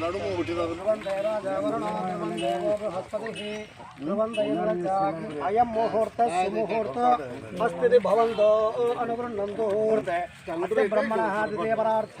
ನಡುಮು ಹುಟ್ಟಿರೋದು ಅಯಂ ಮುಹೂರ್ತ ಸುಮುಹೂರ್ತ ಮಸ್ತಿದೆ ಭವಂದೋ ಅನುಗ್ರಹ ನಂದು ಬ್ರಹ್ಮಣ ದೇವರಾರ್ಥ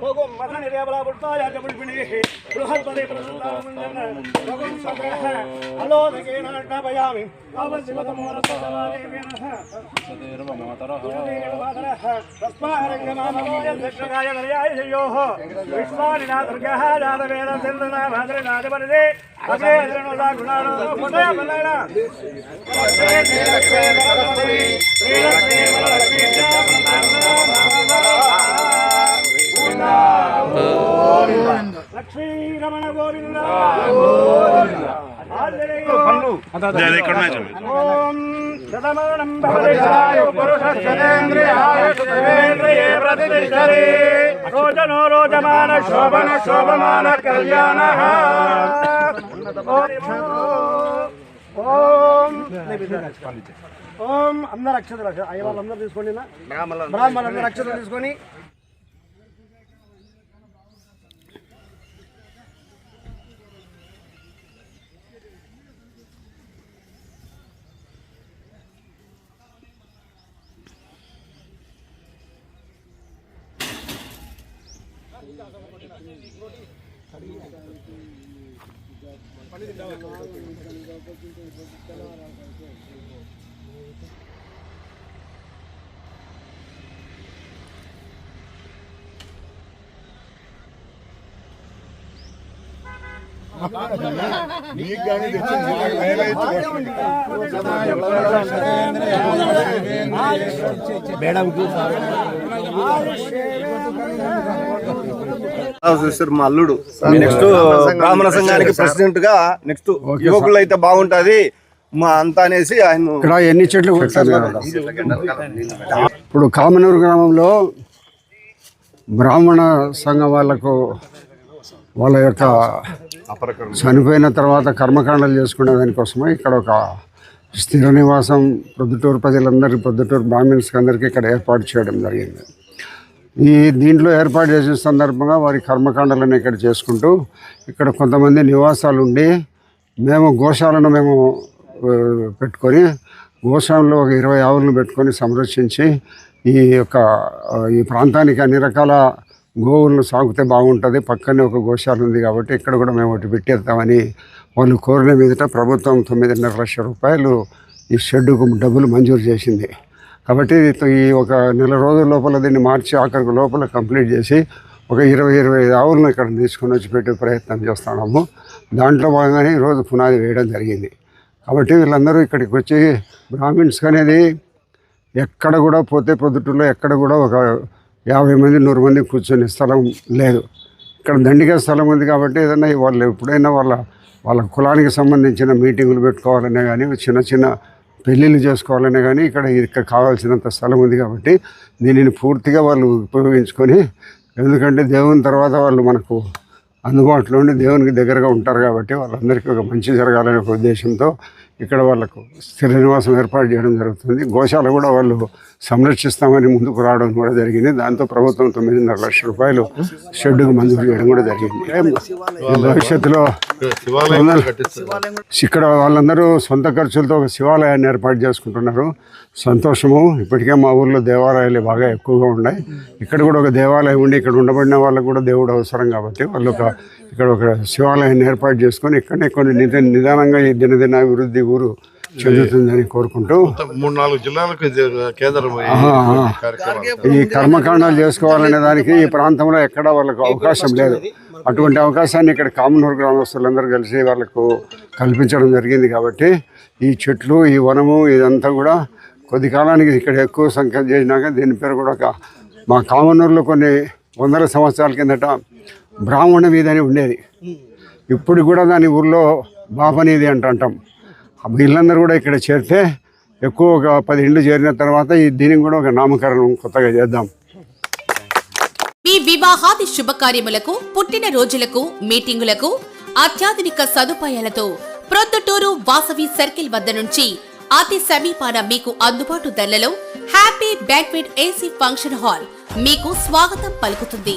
భోగం మదన రేవలాపుట్టాయ జముల్పిణి బృహత్పదే ప్రసన్నాలోదకేనాటాపయామి విశ్వానినాథర్గాదవేదనాథపరిదే అగ్రే గుణారో ఓం శతమానం భవదేశాయ పురుషస్యేంద్రియాయ సుతేంద్రియే ప్రతిష్టరే. రోచనో రోచమాన శోభన శోభమాన కళ్యాణ. ఓం ఓం. అందరు అక్షతలు అయ్య వాళ్ళందరూ తీసుకోండి? బ్రాహ్మణులందరూ అక్షతలు తీసుకొని మీకు కానీ తెచ్చింది వేరే సిస్టర్ మా అల్లుడు. నెక్స్ట్ బ్రాహ్మణ సంఘానికి ప్రెసిడెంట్గా నెక్స్ట్ యువకులు అయితే బాగుంటది. మా అంతా అనేసి ఆయన ఇక్కడ ఎన్ని చెట్లు. ఇప్పుడు కామనూరు గ్రామంలో బ్రాహ్మణ సంఘం వాళ్ళకు వాళ్ళ యొక్క చనిపోయిన తర్వాత కర్మకాండలు చేసుకునే దానికోసమే ఇక్కడ ఒక స్థిర నివాసం ప్రొద్దుటూరు ప్రజలందరికీ ప్రొద్దుటూరు బ్రాహ్మణ్స్కి అందరికీ ఇక్కడ ఏర్పాటు చేయడం జరిగింది. ఈ దీంట్లో ఏర్పాటు చేసిన సందర్భంగా వారి కర్మకాండలను ఇక్కడ చేసుకుంటూ ఇక్కడ కొంతమంది నివాసాలు ఉండి మేము గోశాలను మేము పెట్టుకొని గోశాలలో ఒక ఇరవై ఆవులను పెట్టుకొని సంరక్షించి ఈ యొక్క ఈ ప్రాంతానికి అన్ని రకాల గోవులను సాగుతే బాగుంటుంది. పక్కనే ఒక గోశాల ఉంది కాబట్టి ఇక్కడ కూడా మేము ఒకటి పెట్టేద్దామని వాళ్ళు కోరిన మీదట ప్రభుత్వం తొమ్మిదిన్నర లక్షల రూపాయలు ఈ షెడ్డుకు డబ్బులు మంజూరు చేసింది. కాబట్టి ఈ ఒక నెల రోజుల లోపల దీన్ని మార్చి ఆఖరికి లోపల కంప్లీట్ చేసి ఒక ఇరవై ఇరవై ఐదు ఆవులను ఇక్కడ తీసుకొని వచ్చి పెట్టే ప్రయత్నం చేస్తున్నాము. దాంట్లో భాగంగానే ఈరోజు పునాది వేయడం జరిగింది. కాబట్టి వీళ్ళందరూ ఇక్కడికి వచ్చి బ్రాహ్మిన్స్ అనేది ఎక్కడ కూడా పోతే పొద్దుటూరులో ఎక్కడ కూడా ఒక యాభై మంది నూరు మంది కూర్చొని స్థలం లేదు. ఇక్కడ దండిగా స్థలం ఉంది కాబట్టి ఏదైనా వాళ్ళు ఎప్పుడైనా వాళ్ళ వాళ్ళ కులానికి సంబంధించిన మీటింగులు పెట్టుకోవాలనే కానీ చిన్న చిన్న పెళ్ళిళ్ళు చేసుకోవాలనే కానీ ఇక్కడ ఇక్కడ కావాల్సినంత స్థలం ఉంది కాబట్టి దీనిని పూర్తిగా వాళ్ళు ఉపయోగించుకొని ఎందుకంటే దేవుని తర్వాత వాళ్ళు మనకు అందుబాటులో ఉండి దేవునికి దగ్గరగా ఉంటారు కాబట్టి వాళ్ళందరికీ ఒక మంచి జరగాలనే ఒక ఉద్దేశంతో ఇక్కడ వాళ్ళకు స్థిర నివాసం ఏర్పాటు చేయడం జరుగుతుంది. గోశాల కూడా వాళ్ళు సంరక్షిస్తామని ముందుకు రావడం కూడా జరిగింది. దాంతో ప్రభుత్వం తొమ్మిదిన్నర లక్షల రూపాయలు షెడ్డుకు మంజూరు చేయడం కూడా జరిగింది. భవిష్యత్తులో ఇక్కడ వాళ్ళందరూ సొంత ఖర్చులతో ఒక శివాలయాన్ని ఏర్పాటు చేసుకుంటున్నారు. సంతోషము. ఇప్పటికే మా ఊర్లో దేవాలయాలు బాగా ఎక్కువగా ఉన్నాయి. ఇక్కడ కూడా ఒక దేవాలయం ఉండి ఇక్కడ ఉండబడిన వాళ్ళకు కూడా దేవుడు అవసరం కాబట్టి వాళ్ళు ఒక ఇక్కడ ఒక శివాలయాన్ని ఏర్పాటు చేసుకొని ఇక్కడనే కొన్ని నిద నిదానంగా ఈ దినదిన అభివృద్ధి ఊరు చెందుతుందని కోరుకుంటూ మూడు నాలుగు జిల్లాలకు కేంద్రం ఈ ఆ. కార్యక్రమం ఈ కర్మకాండాలు చేసుకోవాలనే దానికి ఈ ప్రాంతంలో ఎక్కడ వాళ్ళకు అవకాశం లేదు. అటువంటి అవకాశాన్ని ఇక్కడ కామనూరు గ్రామస్తులందరూ కలిసి వాళ్ళకు కల్పించడం జరిగింది కాబట్టి ఈ చెట్లు ఈ వనము ఇదంతా కూడా కొద్ది కాలానికి ఇక్కడ ఎక్కువ సంఖ్య చేసినాక దీని పేరు కూడా ఒక మా కామనూరులో కొన్ని వందల సంవత్సరాల కిందట బ్రాహ్మణ వీధి ఉండేది. ఇప్పుడు కూడా దాని ఊర్లో బాపనీది అంట అంటాం ఆ వీళ్ళందరూ కూడా ఇక్కడ చేరితే ఎక్కువ ఒక పది ఇండ్లు చేరిన తర్వాత ఈ దీనికి కూడా ఒక నామకరణం కొత్తగా చేద్దాం. మీ వివాహాది శుభకార్యములకు పుట్టిన రోజులకు మీటింగులకు అత్యాధునిక సదుపాయాలతో ప్రొద్దుటూరు వాసవి సర్కిల్ వద్ద నుంచి అతి సమీపాన మీకు అందుబాటు ధరలలో happy banquet AC function hall మీకు స్వాగతం పలుకుతుంది.